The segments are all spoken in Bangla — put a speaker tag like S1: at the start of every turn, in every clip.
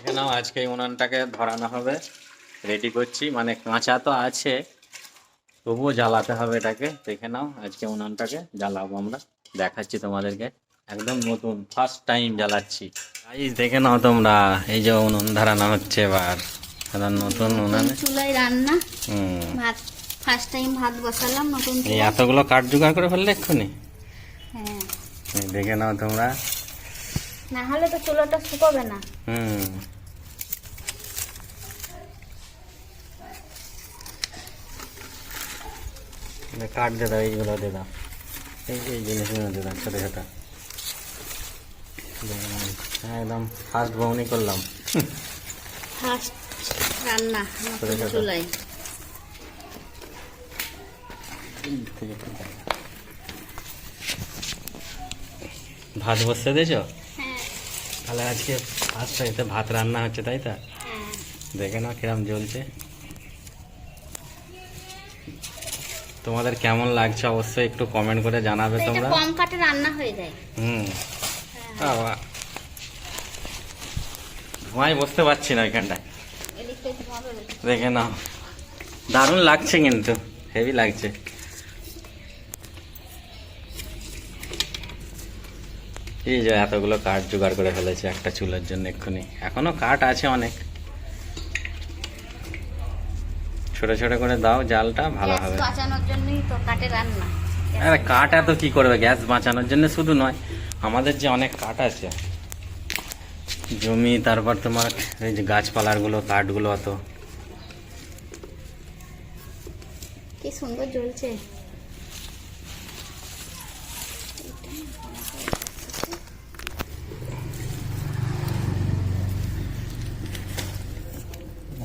S1: এখানেও আজকে উনানটাকে ধরানো হবে। রেডি করছি। মানে কাঁচা তো আছে তবুও জ্বালাতে হবে এটাকে। দেখে নাও আজকে উনানটাকে জ্বালাবো আমরা। দেখাচ্ছি তোমাদেরকে। একদম নতুন ফার্স্ট টাইম জ্বালাচ্ছি। গাইস দেখে নাও তোমরা এই যে উনুন ধরানো হচ্ছে এবার। নতুন উনানে।
S2: চুলায় রান্না।
S1: হুম।
S2: ভাত ফার্স্ট টাইম ভাত বসালাম নতুন
S1: এই এতগুলো কাঠ জোগাড় করে ফেললে এক্ষুনি?
S2: হ্যাঁ।
S1: দেখে নাও তোমরা।
S2: না হলে তো চুলাটা শুকোবে না।
S1: হুম। কাঠ দিয়ে দাও এইগুলো দাও এই এই জিনিসগুলো দিয়ে দাও ছোটো ছোটো। হ্যাঁ, একদম ফার্স্ট বউনি করলাম।
S2: ফার্স্ট রান্না নতুন
S1: ছোটো। ছোটো।
S2: চুলায়
S1: ভাত বসতে দিয়েছ? তাহলে আজকে ফার্স্ট টাইতে ভাত রান্না হচ্ছে তাই তো?
S2: হ্যাঁ।
S1: দেখে নাও কিরম জ্বলছে। তোমাদের কেমন লাগছে অবশ্যই একটু কমেন্ট করে জানাবে তোমরা।
S2: কম কাটে রান্না হয়ে যায়।
S1: হুম।
S2: হ্যাঁ।
S1: বাবা। ধোঁয়ায় বসতে পারছি না ওইখানটায়
S2: রয়েছে।
S1: দেখে নাও। দারুণ লাগছে কিন্তু হেভি লাগছে। এই যে এতগুলো কাঠ জোগাড় করে ফেলেছে একটা চুলার জন্য এক্ষুনি। এখনও কাঠ আছে অনেক। ছোট ছোট করে দাও জালটা ভালো হবে।
S2: বাঁচানোর জন্যই তো কাটে রান্না।
S1: আরে কাঠ এত কি করবে? গ্যাস বাঁচানোর জন্য শুধু নয় আমাদের যে অনেক কাঠ আছে জমি তারপর তোমার এই যে গাছপালারগুলো কাঠগুলো অত।
S2: কি সুন্দর জ্বলছে।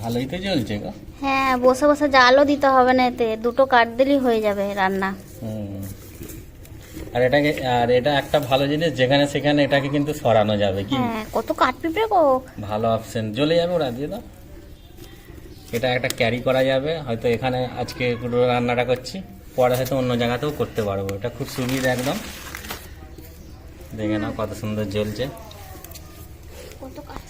S1: ভালোই তো চলছে গো।
S2: হ্যাঁ বসে বসে জালও দিতে হবে না এতে। দুটো কাট দিলেই হয়ে যাবে রান্না।
S1: হুম। আর এটাকে আর এটা একটা ভালো জিনিস যেখানে সেখানে এটাকে কিন্তু সরানো যাবে কি?
S2: হ্যাঁ কত কাঠ পিঁপড়ে গো।
S1: ভালো অপশন জ্বলে যাবে ওরা দিয়ে দাও। এটা একটা ক্যারি করা যাবে। হয়তো এখানে আজকে পুরো রান্নাটা করছি পরে হয়তো অন্য জায়গাতেও করতে পারব। এটা খুব সুবিধা একদম। দেখে নাও কত সুন্দর জ্বলছে।
S2: কাঠ